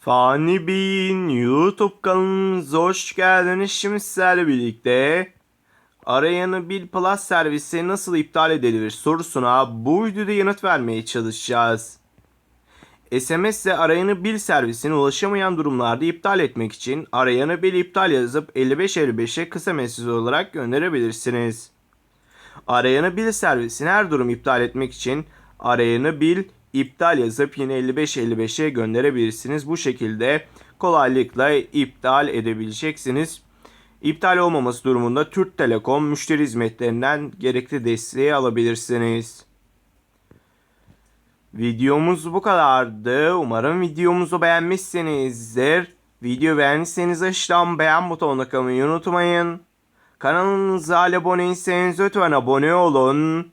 Fani Bey'in YouTube kanalımıza hoş geldiniz. Şimdi sizlerle birlikte Arayan'ı Bil Plus servisi nasıl iptal edilir sorusuna bu videoda yanıt vermeye çalışacağız. SMS ile Arayan'ı Bil servisine ulaşamayan durumlarda iptal etmek için Arayan'ı Bil iptal yazıp 5555'e kısa mesaj olarak gönderebilirsiniz. Arayanı bil servisini her durum iptal etmek için arayanı bil iptal yazıp yine 5555'e gönderebilirsiniz. Bu şekilde kolaylıkla iptal edebileceksiniz. İptal olmaması durumunda Türk Telekom müşteri hizmetlerinden gerekli desteği alabilirsiniz. Videomuz bu kadardı. Umarım videomuzu beğenmişsinizdir. Video beğendiyseniz aşağıdan beğen butonuna kalmayı unutmayın. Kanalımıza abone değilseniz lütfen abone olun.